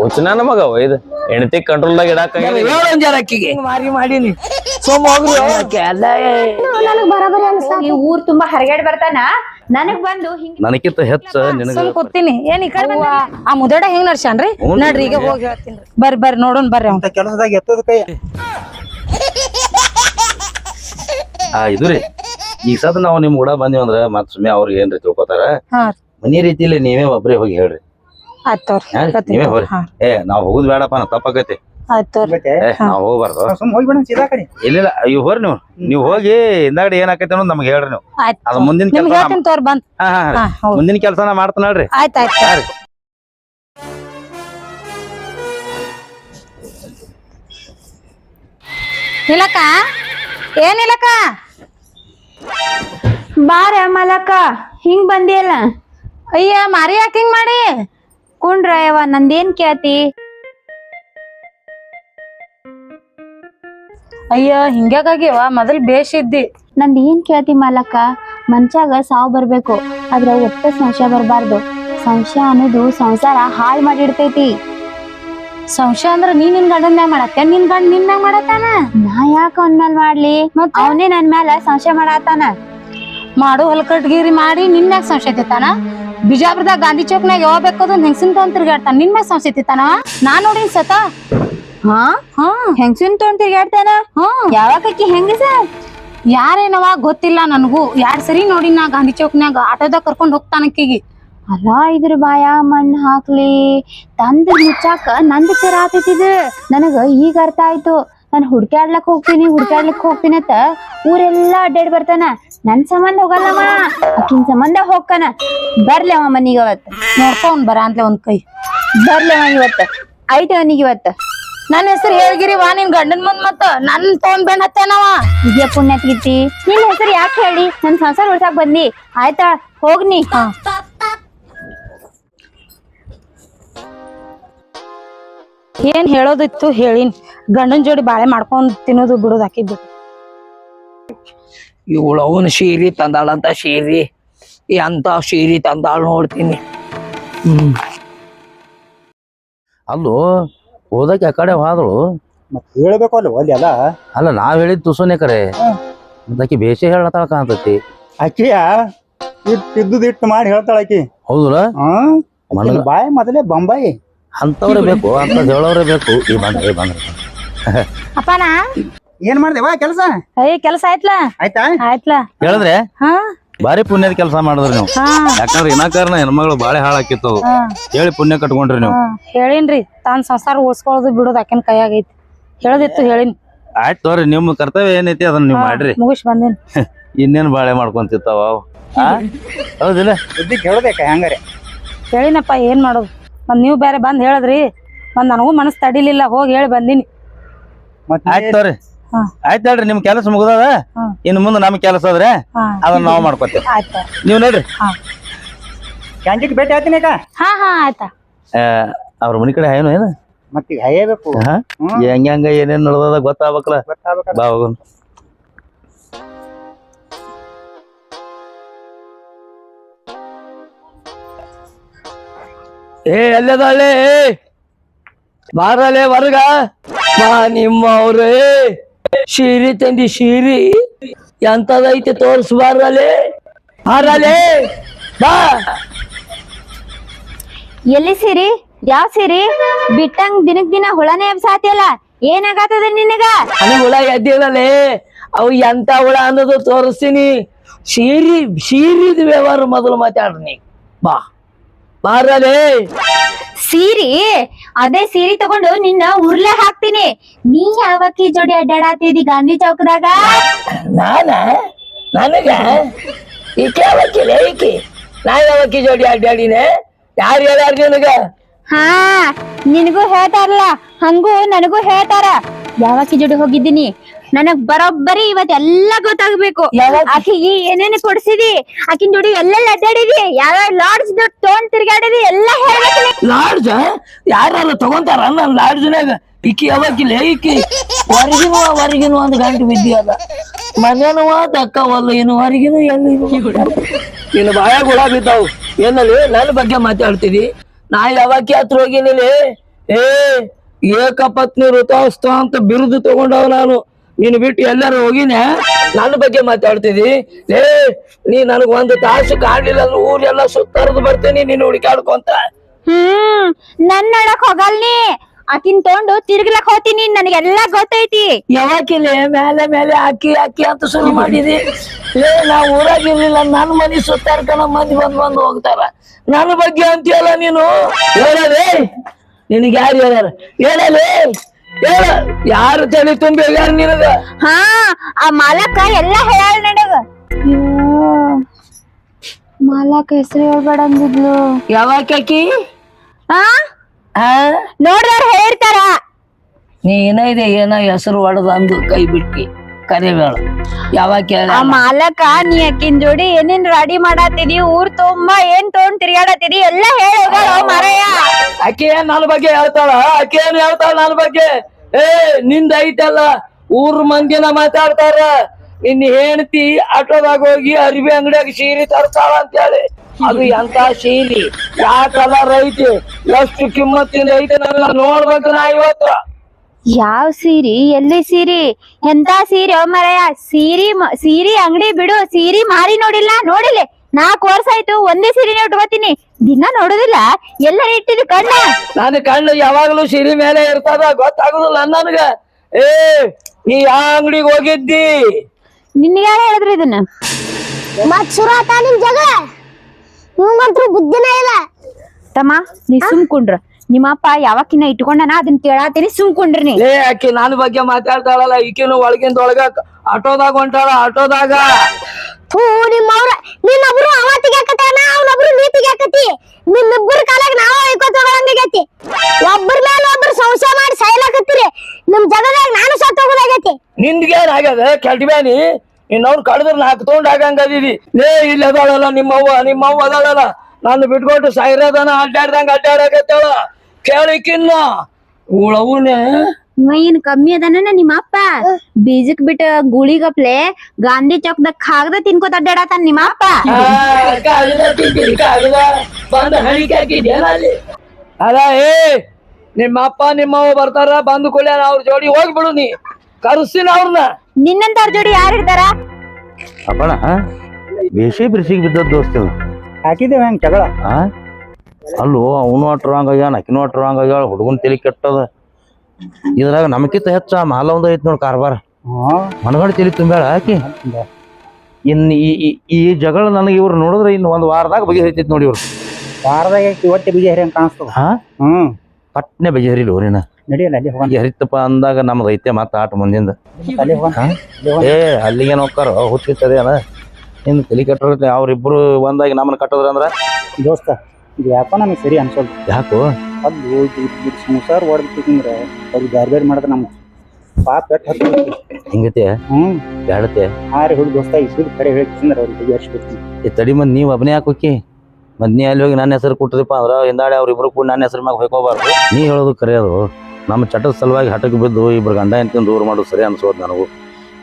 ಹುಚ್ಚನ ಮಗ ಇದು ಹೆಂಡತಿ ಕಂಟ್ರೋಲ್ದಾಗ ಇಡಾಕ ಹೇಳೊಂದ್ ಜರ ಅಕ್ಕಿಗೆ. ಹಿಂಗ್ ಮಾರಿ ಮಾಡೀನಿ. ಸೋಮ ಹೋಗ್ರಿ. ಅಕ್ಕಿ ಅಲ್ಲ ನನಗ್ ಬರಾಬರಿ ಅನ್ಸ್ತಾ ಈ ಊರ್ ತುಂಬಾ ಹರಗಾಡ್ ಬರ್ತಾನ. ನನಗ್ ಬಂದು ಹಿಂಗ್ ಹೆಚ್ಚ ನಿನಗ ಸುಮ್ ಕೂತೀನಿ. ಏನ್ ಈ ಕಡೆ ಬಂದ್ರಿ? ಆ ಮುದಡ ಹೆಂಗ್ ನಡ್ಸ್ಯಾನ್ರಿ? ನಡ್ರಿ ಈಗ ಹೋಗಿ ಹೇಳ್ತೀನಿ ಬರ್ರಿ ಬರ್ರಿ ನೋಡೋಣ ಬರ್ರಿ ಅವ್ನ್. ಕೆಲಸದಾಗ ಎತ್ತದ ಕೈ. ಆ ಇದು ರೀ. ಈಗ ಸದ್ ನಾವು ನಿಮ್ ಕೂಡ ಬಂದಿವಂದ್ರ ಮತ್ ಸುಮ್ಮನೆ ಅವ್ರಿಗೆ ಏನ್ರಿ ತಿಳ್ಕೊತಾರ? ಹಾ ಮನಿ ರೀತಿಲಿ ನೀವೇ ಒಬ್ರೇ ಹೋಗಿ ಹೇಳ್ರಿ. ಆಯ್ತ್ ತೋರಿ? ನೀವೇ ಹೋಗ್ರಿ ಏ ನಾವ್ ಹೋಗುದ್ ಬೇಡಪ್ಪ ನಾ ತಪ್ಪಾಗೈತಿ ಆಯ್ತ್ ತೋರಿ. ಏ ನಾವ್ ಹೋಗ್ಬಾರ್ದು. ಸುಮ್ ಹೋಗ್ಬಿಡ ಸೀದಾ ಕಡೆ. ಇಲ್ಲ ಅಯ್ಯೋ ಹೋರ್ ನೀವು. ನೀವ್ ಹೋಗಿ ಹಿಂದಾಗಡೆ ಏನಾಕೈತಿ ಅನ್ನೋದು ನಮ್ಗೆ ಹೇಳ್ರಿ ನೀವು. ಆಯ್ತ್ ಅದು ಮುಂದಿನ ನಿಮ್ಗೆ ಕೆಲಸ ಹೇಳ್ತೀನಿ ತೋರಿ ಬಂದ್. ಮುಂದಿನ ಕೆಲ್ಸನ ಮಾಡ್ತಾನ ನೋಡ್ರಿ ಆಯ್ತ್ ಆಯ್ತ್ ಸರಿ. ಏನಿಲ್ಲಕ್ಕ ಬಾರ ಮಲಕ ಹಿಂಗ್ ಬಂದಿಯಲ್ಲ? ಅಯ್ಯ ಮಾರಿ ಯಾಕೆ ಹಿಂಗ್ ಮಾಡಿ? ಕುಂಡ್ರ ಯವ್ವ ನಂದೇನ್ ಕೇಳ್ತಿ? ಅಯ್ಯ ಹಿಂಗ್ಯಾಕಾಗ್ಯವ? ಮೊದಲ್ ಬೇಷ್ ಇದ್ದಿ. ನಂದ್ ಏನ್ ಕೇಳ್ತಿ ಮಾಲಕ್ಕ? ಮನ್ಸಾಗ ಸಾವು ಬರ್ಬೇಕು ಆದ್ರ ಒಟ್ಟ ಸಂಶಯ ಬರ್ಬಾರ್ದು. ಸಂಶಯ ಅನ್ನೋದು ಸಂಸಾರ ಹಾಳ್ ಮಾಡಿಡ್ತೈತಿ. ಸಂಶಯ ಅಂದ್ರ ನೀ ನಿನ್ ಗಂಡನ್ ಮ್ಯಾಗ ಮಾಡತ್ತೆ ನಿನ್ ಗಂಡ ನಿನ್ ಮ್ಯಾಗ ಮಾಡತ್ತಾನ? ನಾ ಯಾಕ ಅವನ್ ಮ್ಯಾಲ್ ಮಾಡ್ಲಿ? ಅವನೇ ನನ್ ಮ್ಯಾಲ ಸಂಶಯ ಮಾಡತ್ತಾನ? ಮಾಡು ಹೊಲ್ಕಟ್ಗಿರಿ ಮಾಡಿ ನಿನ್ ಮ್ಯಾಗ ಸಂಶಯ ತಿತ್ತಾನ ಬಿಜಾಪುರದಾಗ ಗಾಂಧಿ ಚೌಕ್ನಾಗ ಯಾವ ಬೇಕದು ಹೆಂಗಸಿನ ತಗೊಂಡ್ ತಿರ್ಗಾಡ್ತಾನ. ನಿನ್ ಮ್ಯಾಗ ತಿತ್ತಾನ ನಾ ನೋಡಿನ್ ಸತ. ಹಾ? ಹಾ. ಹೆಂಗ್ಸುನ್ ತೊಗೊಂಡ್ ತಿರ್ಗಾಡ್ತಾನ? ಹಾ. ಹೆಂಗ ಸರ್? ಯಾರೇನವ ಗೊತ್ತಿಲ್ಲ ನನಗೂ. ಯಾರ್ ಸರಿ ನೋಡಿ ನಾ ಗಾಂಧಿ ಚೌಕ್ನ್ಯಾಗ? ಆಟೋದಾಗ ಕರ್ಕೊಂಡ್ ಹೋಗ್ತಾನಕ್ಕಿಗಿ ಅಲ್ಲ ಇದ್ರ ಬಾಯ ಮಣ್ಣು ಹಾಕ್ಲಿ ತಂದ್ ಮುಚ್ಚಾಕ ನಂದ್ ತೆರ ಆತೈತಿದ್ ನನಗ ಈಗ ಅರ್ಥ ಆಯ್ತು. ನಾನ್ ಹುಡ್ಕ್ಯಾಡ್ಲಕ್ ಹೋಗ್ತೀನಿ ಹುಡ್ಕ್ಯಾಡ್ಲಕ್ ಹೋಗ್ತೀನಿ ಅಂತ ಊರೆಲ್ಲಾ ಅಡ್ಡಾಡ್ ಬರ್ತಾನ. ನನ್ ಸಂಬಂಧ ಹೋಗಲ್ಲವ ಅಕ್ಕಿನ ಸಂಬಂಧ ಹೋಗ್ತಾನ. ಬರ್ಲಿ ಅವ ಮನಿಗೆ ಅವತ್. ನೋಡ್ಕೊಂಡ್ ಬರ ಅಂತ್ಲೇ ಒಂದ್ ಕೈ. ಬರ್ಲಿ ಅವ ಇವತ್ತ ಐತೆ ಅವನಿಗೆ ಇವತ್ತ ನನ್ನ ಹೆಸರು ಹೇಳ್ಗಿರಿ ವಾ ನಿನ್ ಗಂಡನ್ ಮುಂದ್ ಮತ್ತ ನನ್ ತಗೊಂಡ್ ಬೆನ್ ಹತ್ತೇನವ ಇದ್ಯ ಪುಣ್ಯ ಪ್ರೀತಿ ನಿನ್ ಹೆಸರು ಯಾಕೆ ಹೇಳಿ? ನನ್ ಸಂಸಾರ ಉಳ್ಸಾಕ್ ಬಂದಿ. ಆಯ್ತಾ ಹೋಗ್ನಿ. ಏನ್ ಹೇಳೋದಿತ್ತು ಹೇಳಿನ್. ಗಂಡನ್ ಜೋಡಿ ಬಾಳೆ ಮಾಡ್ಕೊಂಡ್ ತಿನ್ನೋದು ಬಿಡೋದು ಹಾಕಿದ್ದು ಇವಳು ಅವನ ಶೀರಿ ತಂದಾಳಂತ ಶೀರಿ. ಎಂತ ಶೀರಿ ತಂದಾಳ ನೋಡ್ತೀನಿ. ಹ್ಮ್. ಓದಕ್ಕೆ ಹೋದಕ್ಕೆ ಆ ಕಡೆ ಹೋದಳು. ಮತ್ ಹೇಳ್ಬೇಕು ಅಲ್ಲ ಅಲ್ಲಿ ಅಲ್ಲ? ಅಲ್ಲ ನಾವ್ ಹೇಳಿದ್ ತುಸುನೆ ಕರೆ. ಅದಕ್ಕೆ ಬೇಷೆ ಹೇಳತಾಳ ಕಾಣ್ತೈತಿ. ಆಕಿಯ ಇಟ್ಟು ಮಾಡಿ ಹೇಳ್ತಾಳ ಆಕಿ. ಹೌದಲ್ಲ? ಹ್ಮ್ ಬಾಯ್ ಮೊದಲೇ ಬೊಂಬಾಯಿ ಅಂತವ್ರೆ ಬೇಕು ಅಂತ ಹೇಳೋರೇ ಬೇಕು. ಈ ಬಂದ್ರೆ ಈ ಬಂದ್ರೆ ಅಪ್ಪನ? ಏನ್ ಮಾಡ್ದೇವಾ ಕೆಲಸ? ಅಯ್ಯ ಕೆಲಸ ಆಯ್ತ್ಲಾ? ಆಯ್ತಾ? ಆಯ್ತ್ಲಾ? ಹೇಳಿದ್ರೆ? ಹಾ. ಬಾರಿ ಪುಣ್ಯದ ಕೆಲಸ ಮಾಡಿದ್ರಿ ನೀವು. ಹಾ. ಯಾಕಂದ್ರೆ ಕಾರಣ ಹೆಣ್ಮಗಳು ಬಾಳೆ ಹಾಳಾಕಿತ್ತು ಹೇಳಿ ಪುಣ್ಯ ಕಟ್ಕೊಂಡ್ರಿ ನೀವು. ಹಾ ಹೇಳಿನ್ರಿ. ತಾನ್ ಸಂಸಾರ ಉಳಿಸ್ಕೊಳ್ಳೋದು ಬಿಡೋದು ಆಕಿನ ಕೈಯಾಗೈತಿ. ಹೇಳದಿತ್ತು ಹೇಳಿನ್. ಆಯ್ತು ತೋರಿ ನಿಮ್ ಕರ್ತವ್ಯ ಏನೈತಿ ಅದನ್ನ ನೀವು ಮಾಡ್ರಿ. ಮುಗಿಸ್ ಬಂದೇನ್. ಇನ್ನೇನ್ ಬಾಳೆ ಮಾಡ್ಕೊಂತಿರ್ತಾವ ಅವು? ಆ? ಹೌದಿಲ್ಲ? ಹೇಳ್ಬೇಕ ಹೆಂಗಾರೆ? ಹೇಳಿನಪ್ಪ ಏನ್ ಮಾಡೋದು? ಮತ್ ನೀವು ಬೇರೆ ಬಂದ್ ಹೇಳದ್ರಿ. ಒಂದ್ ನನಗೂ ಮನಸ್ ತಡಿಲಿಲ್ಲ ಹೋಗಿ ಹೇಳಿ ಬಂದಿನಿ. ಆಯ್ತು ತೋರಿ. ಆಯ್ತು ಹೇಳ್ರಿ ನಿಮ್ ಕೆಲಸ ಮುಗ್ದದ. ಇನ್ನು ಮುಂದೆ ನಮ್ ಕೆಲಸ ಆದ್ರೆ ಅದನ್ನ ನಾವು ಮಾಡ್ಕೊತೇವೆ. ನೀವ್ ನೀವು ನೋಡ್ರಿ. ಕ್ಯಾಂಟೀನ್ ಭೇಟಿ ಆಯ್ತೀನಿ ಅಕ್ಕ ಹಾ ಹಾ ಆಯ್ತಾ ಅವ್ರ ಮನಿ ಕಡೆ ಏನು? ಏನು ಮತ್ತೀಗ ಹಾಯಬೇಕು ಹಾ? ಹ್ಮ್. ಹೆಂಗ ಹೆಂಗ ಏನೇನ್ ನಡೆದದ ಗೊತ್ತಾಗ್ಬೇಕಲ್ಲ. ಗೊತ್ತಾಗ್ಬೇಕಲ್ಲ. ಬಾ ಹೋಗೋಣ. ಏ ಎಲ್ಲದಳೆ ಬಾರಲೆ ಹೊರಗ. ಬಾ ನಿಮ್ಮ ಅವ್ರೆ ಸೀರೆ ತಂದಿ ಸೀರೆ ಎಂತದೈತಿ ತೋರ್ಸ್ಬಾರಲೆ ಬಾರಲೆ ಬಾ. ಎಲ್ಲಿ ಸಿರಿ? ಯಾವ ಸಿರಿ? ಬಿಟ್ಟಂಗ್ ದಿನಕ್ ದಿನ ಹುಳನೇ ಎಬ್ಸಾತಿಯಲ್ಲ ಏನಾಗತ್ತದ ನಿನಗ? ಹುಳ ಎದ್ದಿಲ್ಲಲೆ. ಅವು ಎಂತ ಹುಳ ಅನ್ನೋದು ತೋರಿಸ್ತೀನಿ. ಶೀರಿ ಸೀರಿದ ವ್ಯವಹಾರ ಮೊದಲು ಮಾತಾಡ್ರಿ ಬಾ. ಬಾರಲೆ ಸೀರಿ ಅದೇ ಸೀರಿ ತಗೊಂಡು ನಿನ್ನ ಉರ್ಲೆ ಹಾಕ್ತೀನಿ. ನೀ ಯಾವಕ್ಕಿ ಜೋಡಿ ಅಡ್ಡಾಡತ್ತಿದಿ ಗಾಂಧಿ ಚೌಕದಾಗ? ನಾನ? ನನಗ? ಈಕೆ ಯಾವಕ್ಕಿಲ್ಲ ಈಕೆ? ನಾ ಯಾವಕ್ಕಿ ಜೋಡಿ ಅಡ್ಡಾಡಿನೆ? ಯಾರು ಹೇಳ್ಯಾರ ನಿನಗ? ಹಾ ನಿನಗೂ ಹೇಳ್ತಾರಲ್ಲ ಹಂಗೂ ನನಗೂ ಹೇಳ್ತಾರ. ಯಾವಕ್ಕಿ ಜೋಡಿ ಹೋಗಿದ್ದೀನಿ? ನನಗ್ ಬರೋಬ್ಬರಿ ಇವತ್ ಎಲ್ಲಾ ಗೊತ್ತಾಗ್ಬೇಕು ಆಕಿ ಆಕಿಗೆ ಏನೇನು ಕೊಡ್ಸಿದಿ? ಆಕಿನ ಜೋಡಿ ಎಲ್ಲೆಲ್ಲ ಅಡ್ಡಾಡಿದಿ? ಯಾವ ಲಾಡ್ಜ್ ತಗೊಂಡ್ ತಿರ್ಗಾಡಿದಿ? ಎಲ್ಲಾ ಹೇಳ್ಬೇಕು. ಲಾಡ್ಜ್ ಯಾರು ತಗೊಂತಾರ? ನನ್ ಲಾಡ್ಜ್ನಾಗ ಇಕ್ಕಿ ಯಾವಕ್ಕಿಲ್ಲ ಇಕ್ಕಿ ಹೊರಗಿನ ಹೊರಗಿನ ಒಂದು ಗಂಟೆ ಬಿದ್ದಿ ಅದ ಮನೇನುವ ಒಲ್ಲ ಏನು ಹೊರಗಿನ ಎಲ್ಲಿ ಇನ್ನು ಬಾಯ ಗುಳ ಬಿದ್ದಾವು. ಏನಲ್ಲಿ ನನ್ನ ಬಗ್ಗೆ ಮಾತಾಡ್ತೀವಿ ನಾ ಯಾವಕ್ಕಿ ಹತ್ರ ಹೋಗಿನಿಲಿ? ಏ ಏಕಪತ್ನಿ ಋತೋಸ್ತ ಅಂತ ಬಿರುದು ತಗೊಂಡವ್ ನಾನು. ನೀನು ಬಿಟ್ಟು ಎಲ್ಲಾರು ಹೋಗಿನ? ನನ್ನ ಬಗ್ಗೆ ಮಾತಾಡ್ತಿದಿ ಏ ನೀ ನನಗ್ ಒಂದು ತಾಸು ಕಾಡ್ಲಿಲ್ಲ ಅಂದ್ರೆ ಊರೆಲ್ಲ ಸುತ್ತರ್ದು ಬರ್ತೇನೆ ನೀನು ಹುಡುಕಾಡ್ಕೊಂತ ಹ್ಮ್ ನನ್ ನೋಡಕ್ ಹೋಗಲ್ನಿ ಆಕಿನ್ ತೊಗೊಂಡು ತಿರ್ಗ್ಲಕ್ ಹೋತೀನಿ ನನಗೆಲ್ಲ ಗೊತ್ತೈತಿ. ಯಾವಾಕಿಲೆ ಮೇಲೆ ಮೇಲೆ ಅಕ್ಕಿ ಅಕ್ಕಿ ಅಂತ ಶುರು ಮಾಡಿದಿ. ಏ ನಾ ಊರಾಗಿರ್ಲಿಲ್ಲ ನನ್ನ ಮನಿ ಸುತ್ತಾರ್ಕನ ಮಂದಿ ಬಂದ್ ಬಂದ್ ಹೋಗ್ತಾರ. ನನ್ನ ಬಗ್ಗೆ ಅಂತೀಯಲ್ಲ ನೀನು? ಹೇಳಲೇ? ನಿನಗೆ ಯಾರು ಹೇಳ್ಯಾರ? ಹೇಳಲೇ? ಹೇಳ ಯಾರು ತಲೆ ತುಂಬಿ ಹೇಳ್ಯಾರ ನಿನಗ? ಹಾ ಆ ಮಾಲಕ ಎಲ್ಲ ಹೇಳ ನನಗ. ಮಾಲಕ ಹೆಸರು ಹೇಳ್ಬೇಡ ಅಂದಿದ್ಲು. ಯಾವಾಕಿ ಹಾ ಹಾ ನೋಡ್ದವ್ರು ಹೇಳಿರ್ತಾರ ನೀ ಏನ ಇದೆ ಏನ ಹೆಸರು ಹೊಡೆದ ಅಂದು ಕೈ ಬಿಟ್ಟಿ. ಕರಿಬೇಡ. ಯಾವಾಗ ಆ ಮಾಲಕ ನೀ ಅಕ್ಕಿನ ಜೋಡಿ ಏನೇನ್ ರೆಡಿ ಮಾಡಾತಿದಿ ಊರ್ ತುಂಬಾ ಏನ್ ತಗೊಂಡ್ ತಿರ್ಗಾಡತ್ತೀನಿ ಎಲ್ಲಾ ಹೇಳ ಮಾರಾಯ. ಆಕೆ ಏನ್ ನನ್ನ ಬಗ್ಗೆ ಹೇಳ್ತಾಳ? ಆಕೆ ಏನ್ ಹೇಳ್ತಾಳ ನನ್ನ ಬಗ್ಗೆ? ಏ, ನಿಂದ ಐತಲ್ಲ? ಊರ್ ಮಂದಿನ ಮಾತಾಡ್ತಾರ. ನಿನ್ನ ಹೆಂಡತಿ ಆಟೋದಾಗ ಹೋಗಿ ಅರಿವಿ ಅಂಗಡಿಯಾಗ ಸೀರೆ ತರ್ತಾಳ ಅಂತ ಹೇಳಿ ಅದು ಎಂತ ಸೀರೆ ಯಾಕಲ್ಲ ಕಲರ್ ಐತಿ? ಎಷ್ಟು ಕಿಮ್ಮತ್ತಿಂದ ಐತಿ ನನ್ನ ನೋಡ್ಬೇಕು ನಾ ಇವತ್ತು. ಯಾವ ಸೀರಿ? ಎಲ್ಲಿ ಸೀರಿ? ಎಂತ ಸೀರೆ? ಮಾರಾಯ ಸೀರಿ ಸೀರಿ ಅಂಗಡಿ ಬಿಡು, ಸೀರಿ ಮಾರಿ ನೋಡಿಲ್ಲ ನೋಡಿಲ್ಲ. ನಾಲ್ಕು ವರ್ಷ ಆಯ್ತು, ಒಂದೇ ಸೀರೆನೇ ಉಟ್ಕೋತೀನಿ. ದಿನ ನೋಡುದಿಲ್ಲ ಎಲ್ಲ ಇಟ್ಟಿದ್ ಕಣ್ಣ. ನನ್ನ ಕಣ್ಣು ಯಾವಾಗ್ಲೂ ಸಿರಿ ಮೇಲೆ ಇರ್ತದ ಗೊತ್ತಾಗುದಿಲ್ಲ ನನಗ. ಏ ನೀ ಯಾವ ಅಂಗಡಿಗೆ ಹೋಗಿದ್ದಿ. ನಿನ್ಗೆ ಯಾರು ಹೇಳಿದ್ರು ಇದನ್ನ? ಮತ್ ಶುರು ಆತ ನಿಮ್ ಜಗಳ? ನಿಮ್ಗಂತೂ ಬುದ್ಧಿನೇ ಇಲ್ಲ. ತಮ್ಮ ನೀ ಸುಮ್ಕೊಂಡ್ರ ನಿಮ್ಮಪ್ಪ ಯಾವಕ್ಕಿನ ಇಟ್ಕೊಂಡನ ಅದನ್ನ ಕೇಳಾತೀನಿ ಸುಮ್ಕೊಂಡ್ರಿ ನೀ. ಏ ಆಕಿ ನನ್ನ ಬಗ್ಗೆ ಮಾತಾಡ್ತಾಳಲ್ಲ ಈಕಿನ ಒಳಗಿಂದ ಒಳಗ ಆಟೋದಾಗ ಹೊಂಟಾಳ ಆಟೋದಾಗ. ಥೂ ನಿಮ್ಮವ್ರ ನಿನ್ನೊಬ್ರು ಅವತ್ತಿಗೆ ತೆಗ್ಯಾಕತ್ತಾನ ಅವನೊಬ್ರು ನೀ ತೆಗ್ಯಾಕತಿ ನಿಮ್ಮಿಬ್ಬರ ಕಾಲಾಗ ನಾವ ಹೊಯ್ಕೋತ ಹೋಗಂಗಾಗೈತಿ ಒಬ್ಬರ ಮೇಲೆ ಒಬ್ಬರು ಸಂಶಯ ಮಾಡಿ ಸೈಲಾಕತ್ತೀರಿ. ನಿಮ್ ಜಗದಾಗ ನಾನು ಸತ್ ಹೋಗೋದಾಗೈತಿ ನಿಂದ್ಗೇನ್ ಆಗ್ಯದ? ಕೆಲ್ಟಿಬ್ಯಾನಿ ಇನ್ನವ್ರು ಕಳೆದ್ರ ನಾಲ್ಕು ತೊಗೊಂಡ್ ಆಗಂಗ ಅದೀವಿ ಲೇ, ಇಲ್ಲಿ ಅದಾಳಲ್ಲ ನಿಮ್ಮವ್ವ ನಿಮ್ಮವ್ವ ಅದಾಳಲ್ಲ. ನಾನು ಬಿಟ್ಕೊಟ್ಟು ಸಾಯಿರೋದನ ಅಡ್ಡಾಡ್ದಂಗ ಅಡ್ಡಾಡಕತ್ತಾಳ. ಕೇಳಿಕಿನ್ನ ಉಳವುನೆ. ಏನ್ ಕಮ್ಮಿ ಅದಾನ ನಿಮ್ಮ ಅಪ್ಪ? ಬೀಜಕ್ ಬಿಟ್ಟ ಗುಳಿಗಪ್ಲೆ ಗಾಂಧಿ ಚೌಕ್ದಾಗ ಕಾಗದ ತಿನ್ಕೋತ ಅಡ್ಡಾಡತಾನ ನಿಮ್ಮ ಅಪ್ಪ? ಅಲ್ಲಿ. ಏ ನಿಮ್ಮ ಅಪ್ಪ ನಿಮ್ಮವ್ವ ಬರ್ತಾರ ಬಂದು ಕೂಡ್ಲೆ ಅವ್ರ ಜೋಡಿ ಹೋಗ್ಬಿಡು ನೀ. ಕರ್ಸಿನ ಅವ್ರನ್ನ ನಿನ್ನಂತವ್ರ ಜೋಡಿ ಯಾರು ಇರ್ತಾರ? ಅಪ್ಪಣ ಬೇಸಿ ಬಿರ್ಸಿಗೆ ಬಿದ್ದದ್ ದೋಸ್ತ ಇವ. ಹಾಕಿದ್ದೇವೆ ಹೆಂಗ್ ಜಗಳ. ಆ? ಅಲ್ಲೋ ಅವನು ಅಟ್ ರಾಂಗ್ ಆಗ್ಯಾನ ಆಕಿನೂ ಅಟ್ ರಾಂಗ್ ಆಗ್ಯಾಳ ಹುಡುಗನ್ ತಲೆ ಕೆಟ್ಟದ. ಇದ್ರಾಗ ನಮಕಿಂತ ಹೆಚ್ಚ ಮಾಲ ಒಂದ್ ಐತಿ ನೋಡ್ ಕಾರ್ಬಾರ. ಮನಗಂಡ ತಲಿ ತುಂಬ್ಯಾಳ ಆಕಿ. ಇನ್ ಈ ಈ- ಜಗಳ ನನಗೆ ಇವ್ರು ನೋಡಿದ್ರೆ ಇನ್ನು ಒಂದ್ ವಾರದಾಗ ಬಗೆಹರಿತೈತಿ ನೋಡಿ ಇವ್ರು. ವಾರದಾಗ ಒಟ್ಟೆ ಬಿಗಿ ಹರಿ ಹಂಗ ಕಾಣಿಸ್ತದ. ಹಾ? ಹ್ಮ್ ಪಟ್ನೆ ಬಗೆಹರಿಲ್ಲ ಊರಿನ. ನಡಿಯಲ್ಲ ಅಲ್ಲಿ ಹರಿತಪ್ಪ ಅಂದಾಗ ನಮ್ದು ಐತೆ ಮತ್ತ ಆಟ ಮುಂದಿಂದ. ಅಲ್ಲಿ? ಅಲ್ಲಿ ಏ ಅಲ್ಲಿಗೇನ್ ಹೋಗ್ತಾರ? ಹುಚ್ಚಿತ್ತದೇನ ಇನ್ನು ತಲೆ ಕಟ್ಟರ ಅವ್ರಿಬ್ರು ಒಂದಾಗಿ ನಮ್ಮನ್ನ ಕಟ್ಟದ್ರ ಅಂದ್ರ ದೋಸ್ತ ಇದು ಯಾಕೋ ನಮಗೆ ಸರಿ ಅನ್ಸೋದು. ಯಾಕೋ? ಅದು ಹೋಗಿ ಸಂಸಾರ ಹೊಡೆದ್ಬೇಕಂದ್ರೆ ಅವ್ರಿಗೆ ಬೇರೆ ಬೇರೆ ಮಾಡಿದ್ರೆ ನಮ್ಮ ಪಾಪ ಕಟ್ಟ ಹತ್ತು ಹಿಂಗತೆ? ಹ್ಮ್. ಬ್ಯಾಡತೆ? ರೀ ಹುಡುಗ ದೋಸ್ತ ಇಸುದು ಕಡೆ ಹೇಳ್ತಿಂದ್ರೆ ಅವ್ರಿಗೆ ಬಗೆಹರಿಸ್ಬೇಕು ಈ ತಡಿ ಮಂದ್ ನೀವ್ ಒಬ್ಬನೇ ಹಾಕೋಕಿ. ಮತ್ ನೀ ಅಲ್ಲಿ ಹೋಗಿ ನನ್ನ ಹೆಸರು ಕೊಟ್ಟದಪ್ಪ ಅಂದ್ರ ಹಿಂದಾಳೆ ಅವ್ರಿಬ್ರು ಕೂಡ ನನ್ನ ಹೆಸರು ಮ್ಯಾಗ ಹೋಗ್ಕೋಬಾರ್ದು ನೀ ಹೇಳೋದು ಕರೆಯೋದು ನಮ್ಮ ಚಟದ ಸಲುವಾಗಿ ಹಠಕ್ಕೆ ಬಿದ್ದು ಇಬ್ರು ಗಂಡ ಎಂತ ದೂರ ಮಾಡೋದು ಸರಿ ಅನ್ಸೋದು ನನಗೂ.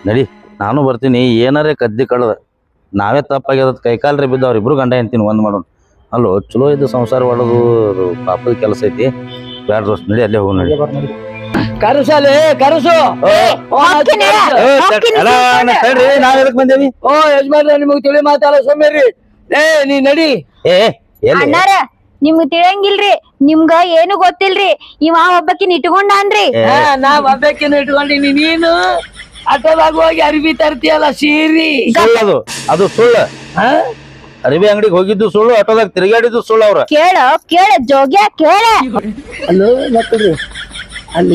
ನಡಿ ನಾನು ಬರ್ತೀನಿ ಏನಾರೇ ಕದ್ದಿ ಕಳ್ದ. ನಾವೇ ತಪ್ಪಾಗ್ಯದ ಕೈಕಾಲ್ರೆ ಬಿದ್ದು ಅವ್ರಿಬ್ರು ಗಂಡ ಎಂತೀನಿ ಒಂದ್ ಮಾಡೋಣ ಅಲ್ಲೋ ಚಲೋ ಇದು ಸಂಸಾರ ಒಡೋದು ಅದು ಪಾಪದ ಕೆಲಸ ಐತಿ. ಬ್ಯಾಡ ದೋಸ್ತ್ ನಡಿ ಅಲ್ಲೇ ಹೋಗಿ ನಡಿ. ಕರಸಲೆ ಕರಸು ತಡ್ರಿ, ನಾವ್ ಎದಕ್ ಬಂದೇವಿ? ಓ ಯಜಮಾನ್ರೆ ನಿಮಗ್ ತಿಳಿ ಮಾತಾಡ ಸೊಮ್ಮೇರಿ ಏ ನೀ ನಡಿ. ಏ ಎಲ್ಲಿ? ಅಣ್ಣಾರ ನಿಮ್ಗ್ ತಿಳಿಯಂಗಿಲ್ರಿ. ನಿಮ್ಗ ಏನು ಗೊತ್ತಿಲ್ರಿ. ಇವ ಒಬ್ಬಕಿನ್ ಇಟ್ಕೊಂಡಾನ್ರಿ. ಹಾ, ನಾ ಒಬ್ಬಾಕಿನ ಇಟ್ಕೊಂಡಿನಿ. ನೀನು ಆಟೋದಾಗ ಹೋಗಿ ಅರಿವಿ ತರ್ತೀಯಲ್ಲ ಸೀರಿ. ಸುಳ್ಳು ಅದು. ಅದು ಸುಳ್ಳು. ಹಾ? ಅರಿವಿ ಅಂಗಡಿಗೆ ಹೋಗಿದ್ದು ಸುಳ್ಳು ಆಟೋದಾಗ ತಿರುಗಾಡಿದ್ದು ಸುಳ್ಳು ಅವ್ರ. ಕೇಳ ಕೇಳ ಜೋಗ್ಯ ಕೇಳ. ಅಲ್ಲೋ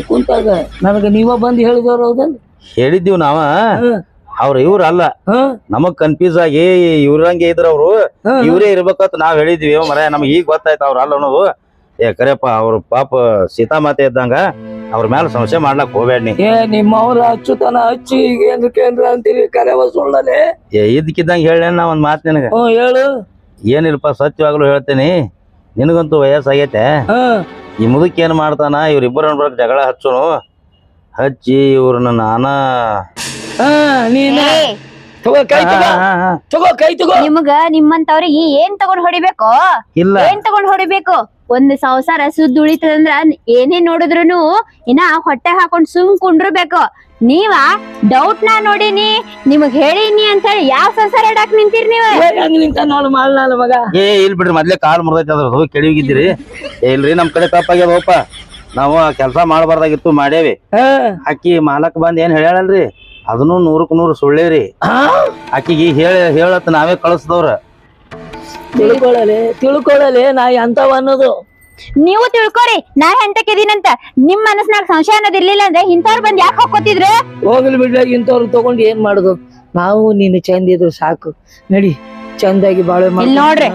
ಕುಂತಾಗ ನನಗ ನೀವ ಬಂದು ಹೇಳಿದವ್ರು ಹೌದಲ್ಲ? ಹೇಳಿದ್ದೀವಿ ನಾವ. ಅವ್ರ ಇವ್ರ ಅಲ್ಲ. ನಮಗ್ ಕನ್ಫ್ಯೂಸ್ ಆಗಿ ಇವ್ರಂಗೆ ಇದ್ರ ಅವ್ರು. ಇವ್ರೇ ಇರ್ಬೇಕಂತ ನಾವ್ ಹೇಳಿದ್ವಿ. ಮರ ನಮ್ಗೆ ಈಗ ಗೊತ್ತಾಯ್ತ ಅವ್ರ ಅಲ್ಲ ಅನ್ನೋದು. ಏ ಕರೆಯಪ್ಪ ಅವ್ರ ಪಾಪ ಸೀತಾಮಾತೆ ಇದ್ದಂಗ ಅವ್ರ ಮೇಲೆ ಸಂಶಯ ಮಾಡ್ಲಕ್ ಹೋಗ್ಬೇಡ ನೀ ಏ ನಿಮ್ಮ ಅವ್ರ ಅಚ್ಚುತನ ಹಚ್ಚಿ ಈಗ ಏನ್ರ ಕೇಂದ್ರ ಅಂತೀರಿ ಕರೆವ ಸುಳ್ಳಲೆ ಏ ಇದ್ಕಿದ್ದಂಗ ಹೇಳ ನಾ ಒಂದ್ ಮಾತ್ ನಿನಗ. ಹ್ಞೂ ಹೇಳು. ಏನಿಲ್ಲಪ್ಪ ಸತ್ಯವಾಗ್ಲೂ ಹೇಳ್ತೇನಿ. ನಿನಗಂತೂ ವಯಸ್ಸಾಗೈತೆ. ಹಾ. ಈ ಮುದುಕ್ ಏನ್ ಮಾಡ್ತಾನ ಇವ್ರಿಬ್ಬರ ಜಗಳ ಹಚ್ಚುನು. ಹಚ್ಚಿ ಇವ್ರನ್ನ ನಾನ ಹಾ ನೀನ? ಏ, ತಗೋ ಕೈ ತಗೋ. ಹಾ, ಹಾ, ಹಾ. ತಗೋ ಕೈ ತಗೋ. ನಿಮ್ಗ ನಿಮ್ಮಂತವ್ರಿಗೆ ಏನ್ ತಗೊಂಡ್ ಹೊಡಿಬೇಕು? ಇಲ್ಲ. ಏನ್ ತಗೊಂಡ್ ಹೊಡಿಬೇಕು? ಒಂದ್ ಸಂಸಾರ ಸುದ್ದ ಉಳಿತದಂದ್ರ ಏನೇ ನೋಡಿದ್ರುನು ಇನ್ನ ಹೊಟ್ಟೆ ಹಾಕೊಂಡ್ ಸುಮ್ ಕುಂಡ್ರಬೇಕು. ನೀವ ಡೌಟ್ ನಾ ನೋಡಿನಿ ನಿಮಗ್ ಹೇಳಿನಿ ಅಂತ ಹೇಳಿ ಯಾವ ಸಂಸಾರ ಇಡಾಕ್ ನಿಂತೀರಿ ನೀವ್? ಹೆಂಗ್ ನಿಂತ ನೋಡು ಮಾಲ್ ನನ್ನ ಮಗ. ಏ ಇಲ್ ಬಿಡ್ರಿ ಮೊದ್ಲೇ ಕಾಲ್ ಮುರ್ದೈತಿ ಅದ್ರ ಹೋಗಿ ಇಲ್ರಿ ನಮ್ ಕಡೆ ತಪ್ಪಾಗ್ಯದಪ್ಪ ನಾವು ಕೆಲಸ ಮಾಡಬಾರ್ದಾಗಿತ್ತು ಮಾಡೇವಿ ಅಕ್ಕಿ ಆಕಿ ಮಾಲಕ್ ಬಂದ್ ಏನ್ ಹೇಳ್ಯಾಳಲ್ರಿ? ಅದನ್ನು ನೂರಕ್ ನೂರು ಸುಳ್ಳೇರಿ ಹಾ? ಆಕಿಗೆ ಹೇಳ ಹೇಳತ್ ನಾವೇ ಕಳಿಸ್ದವ್ರ. ತಿಳ್ಕೊಳ್ಳಲೆ ತಿಳ್ಕೊಳ್ಳಲೆ ನಾ ಎಂತವ ಅನ್ನೋದು ನೀವು ತಿಳ್ಕೊರಿ ನಾ ಹೆಂತಕ್ಕಿದೀನಂತ ನಿಮ್ ಮನಸ್ನಾಗ ಸಂಶಯ ಅನ್ನೋದ್ ಇರ್ಲಿಲ್ಲ ಅಂದ್ರೆ ಇಂಥವ್ರು ಬಂದ್ ಯಾಕೆ ಹೋಗ್ಕೊತಿದ್ರು ಹೋಗ್ಲಿ ಬಿಡ್ಲಾಗ ಇಂಥವ್ರು ತಗೊಂಡು ಏನ್ ಮಾಡುದು? ನಾವು ನೀನು ಚಂದ ಇದ್ರು ಸಾಕು. ನಡಿ ಚಂದಾಗಿ ಬಾಳೆ ಇಲ್ಲ್ ನೋಡ್ರಿ.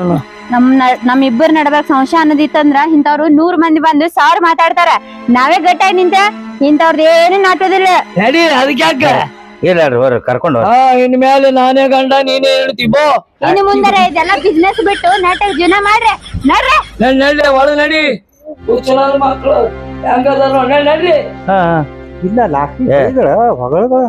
ನಮ್ ನಮ್ ಇಬ್ಬರ ನಡಬಾರ್ಕ್ ಸಂಶಯ ಅನ್ನೋದಿತ್ತಂದ್ರ ಇಂಥವ್ರು ನೂರ್ ಮಂದಿ ಬಂದು ಸಾವಿರ ಮಾತಾಡ್ತಾರ. ನಾವೇ ಗಟ್ಟಾಗಿ ನಿಂತ ಇಂಥವ್ರದ್ದು ಏನು ನಾಟೋದಿಲ್ಲ ನಡಿ ಅದಕ್ಕೆ ಇಲ್ಲ ಹೊರ ಕರ್ಕೊಂಡು ಹಾ ಇನ್ ಮೇಲೆ ನಾನೇ ಗಂಡ ನೀನೇ ಹೇಳ್ತಿ ಬೋ. ಇನ್ನು ಮುಂದೆ ಇದೆಲ್ಲ ಬಿಸ್ನೆಸ್ ಬಿಟ್ಟು ನಾಟಕ ಜೀವನ ಮಾಡ್ರೆ. ನಡ್ರೆ. ನಡಿ ನಡಿ ಒಳ ನಡಿ. ಮಕ್ಕಳು ಮಕ್ಳು ಹೆಂಗದ ನಡಿ ನಡ್ರಿ. ಇಲ್ಲ ಲಾಸ್ಟ್ ಹೊಗಳಗಳ